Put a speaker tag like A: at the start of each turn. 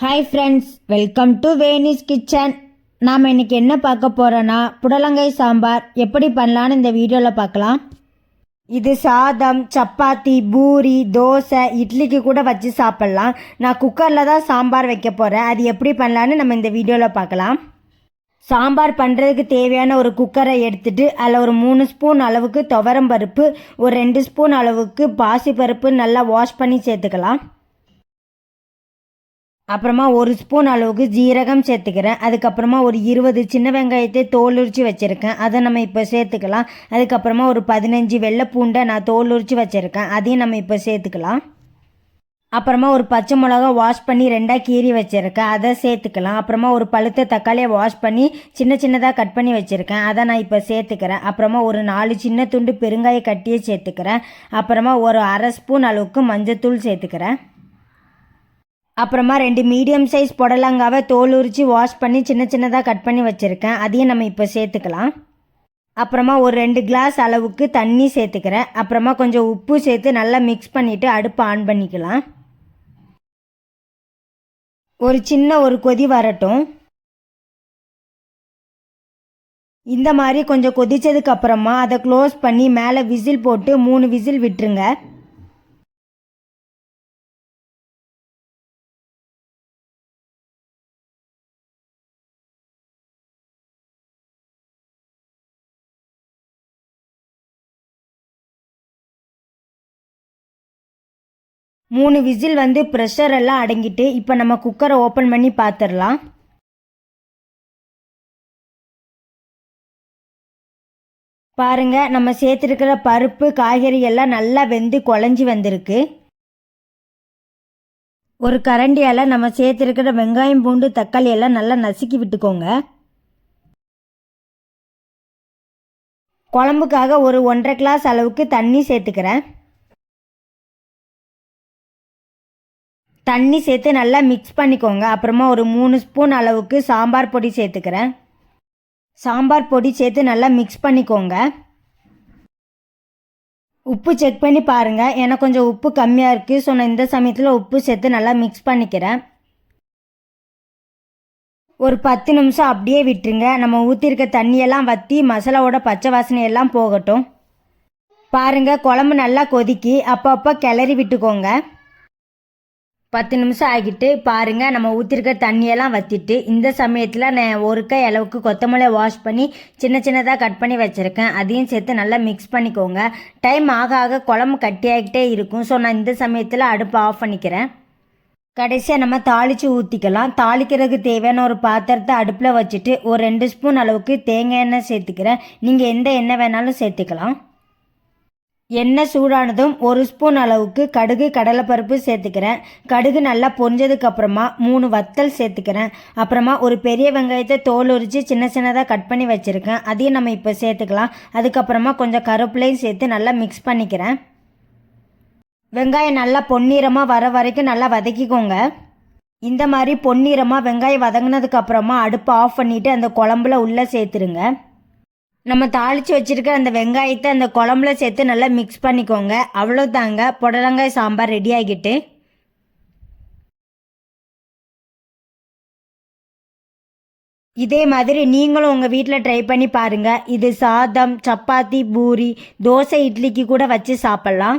A: Hi friends welcome to Venis kitchen நாம் இன்றைக்கி என்ன பார்க்க போகிறோன்னா புடலங்காய் சாம்பார் எப்படி பண்ணலான்னு இந்த வீடியோவில் பார்க்கலாம். இது சாதம் சப்பாத்தி பூரி தோசை இட்லிக்கு கூட வச்சு சாப்பிட்லாம். நான் குக்கரில் தான் சாம்பார் வைக்க போகிறேன் அது எப்படி பண்ணலான்னு நம்ம இந்த வீடியோவில் பார்க்கலாம். சாம்பார் பண்ணுறதுக்கு தேவையான ஒரு குக்கரை எடுத்துட்டு அதில் ஒரு மூணு ஸ்பூன் அளவுக்கு துவரம் பருப்பு ஒரு ரெண்டு ஸ்பூன் அளவுக்கு பாசிப்பருப்பு நல்லா வாஷ் பண்ணி சேர்த்துக்கலாம். அப்புறமா ஒரு ஸ்பூன் அளவுக்கு ஜீரகம் சேர்த்துக்கிறேன். அதுக்கப்புறமா ஒரு இருபது சின்ன வெங்காயத்தை தோல் உரித்து வச்சுருக்கேன். அதை நம்ம இப்போ சேர்த்துக்கலாம். அதுக்கப்புறமா ஒரு பதினஞ்சு வெள்ளை பூண்டை நான் தோல் உரித்து வச்சுருக்கேன். அதையும் நம்ம இப்போ சேர்த்துக்கலாம். அப்புறமா ஒரு பச்சை மிளகா வாஷ் பண்ணி ரெண்டாக கீறி வச்சுருக்கேன். அதை சேர்த்துக்கலாம். அப்புறமா ஒரு பழுத்த தக்காளியை வாஷ் பண்ணி சின்ன சின்னதாக கட் பண்ணி வச்சுருக்கேன். அதை நான் இப்போ சேர்த்துக்கிறேன். அப்புறமா ஒரு நாலு சின்ன துண்டு பெருங்காய கட்டியே சேர்த்துக்கிறேன். அப்புறமா ஒரு அரை ஸ்பூன் அளவுக்கு மஞ்சத்தூள் சேர்த்துக்கிறேன். அப்புறமா ரெண்டு மீடியம் சைஸ் புடலங்காவை தோல் உரித்து வாஷ் பண்ணி சின்ன சின்னதாக கட் பண்ணி வச்சுருக்கேன். அதையும் நம்ம இப்போ சேர்த்துக்கலாம். அப்புறமா ஒரு ரெண்டு கிளாஸ் அளவுக்கு தண்ணி சேர்த்துக்கிறேன். அப்புறமா கொஞ்சம் உப்பு சேர்த்து நல்லா மிக்ஸ் பண்ணிவிட்டு அடுப்பை ஆன் பண்ணிக்கலாம். ஒரு சின்ன ஒரு கொதி வரட்டும். இந்த மாதிரி கொஞ்சம் கொதிச்சதுக்கு அப்புறமா அதை க்ளோஸ் பண்ணி மேலே விசில் போட்டு மூணு விசில் விட்டுருங்க. மூணு விசில் வந்து ப்ரெஷர் எல்லாம் அடங்கிட்டு இப்போ நம்ம குக்கரை ஓப்பன் பண்ணி பார்த்துடலாம் பாருங்க நம்ம சேர்த்துருக்கிற பருப்பு காய்கறி எல்லாம் நல்லா வெந்து குழஞ்சி வந்திருக்கு. ஒரு கரண்டியால் நம்ம சேர்த்துருக்கிற வெங்காயம் பூண்டு தக்காளி எல்லாம் நல்லா நசுக்கி விட்டுக்கோங்க. குழம்புக்காக ஒரு ஒன்றரை கிளாஸ் அளவுக்கு தண்ணி சேர்த்துக்கிறேன். தண்ணி சேர்த்து நல்லா மிக்ஸ் பண்ணிக்கோங்க. அப்புறமா ஒரு மூணு ஸ்பூன் அளவுக்கு சாம்பார் பொடி சேர்த்துக்கிறேன். சாம்பார் பொடி சேர்த்து நல்லா மிக்ஸ் பண்ணிக்கோங்க. உப்பு செக் பண்ணி பாருங்கள் எனக்கு கொஞ்சம் உப்பு கம்மியாக இருக்குது ஸோ நான் இந்த சமயத்தில் உப்பு சேர்த்து நல்லா மிக்ஸ் பண்ணிக்கிறேன். ஒரு பத்து நிமிஷம் அப்படியே விட்டுருங்க. நம்ம ஊற்றிருக்க தண்ணியெல்லாம் வற்றி மசாலாவோட பச்சை வாசனை எல்லாம் போகட்டும். பாருங்கள் குழம்பு நல்லா கொதிக்கி. அப்பப்போ கிளறி விட்டுக்கோங்க. பத்து நிமிஷம் ஆகிட்டு பாருங்க நம்ம ஊற்றிருக்க தண்ணியெல்லாம் வற்றிட்டு இந்த சமயத்தில் நான் ஒரு கை அளவுக்கு கொத்தமல்லி வாஷ் பண்ணி சின்ன சின்னதாக கட் பண்ணி வச்சுருக்கேன். அதையும் சேர்த்து நல்லா மிக்ஸ் பண்ணிக்கோங்க. டைம் ஆக ஆக குழம்பு கட்டியாகிட்டே இருக்கும். ஸோ நான் இந்த சமயத்தில் அடுப்பை ஆஃப் பண்ணிக்கிறேன். கடைசியாக நம்ம தாளித்து ஊற்றிக்கலாம் தாளிக்கிறதுக்கு தேவையான ஒரு பாத்திரத்தை அடுப்பில் வச்சுட்டு ஒரு ரெண்டு ஸ்பூன் அளவுக்கு தேங்காய் எண்ணெய் சேர்த்துக்கிறேன். நீங்கள் எந்த எண்ணெய் வேணாலும் சேர்த்துக்கலாம். எண்ணெய் சூடானதும் ஒரு ஸ்பூன் அளவுக்கு கடுகு கடலைப்பருப்பு சேர்த்துக்கிறேன். கடுகு நல்லா பொரிஞ்சதுக்கப்புறமா மூணு வத்தல் சேர்த்துக்கிறேன். அப்புறமா ஒரு பெரிய வெங்காயத்தை தோல் உரித்து சின்ன சின்னதாக கட் பண்ணி வச்சுருக்கேன். அதையும் நம்ம இப்போ சேர்த்துக்கலாம். அதுக்கப்புறமா கொஞ்சம் கருப்பிலையும் சேர்த்து நல்லா மிக்ஸ் பண்ணிக்கிறேன். வெங்காயம் நல்லா பொன்னிறமாக வர வரைக்கும் நல்லா வதக்கிக்கோங்க. இந்த மாதிரி பொன்னிறமாக வெங்காயம் வதங்கினதுக்கப்புறமா அடுப்பை ஆஃப் பண்ணிவிட்டு அந்த குழம்புல உள்ளே சேர்த்துருங்க. நம்ம தாளித்து வச்சுருக்க அந்த வெங்காயத்தை அந்த குழம்புல சேர்த்து நல்லா மிக்ஸ் பண்ணிக்கோங்க. அவ்வளோ தாங்க புடலங்காய் சாம்பார் ரெடி ஆகிட்டு. இதே மாதிரி நீங்களும் உங்கள் வீட்டில் ட்ரை பண்ணி பாருங்கள் இது சாதம் சப்பாத்தி பூரி தோசை இட்லிக்கு கூட வச்சு சாப்பிட்லாம்.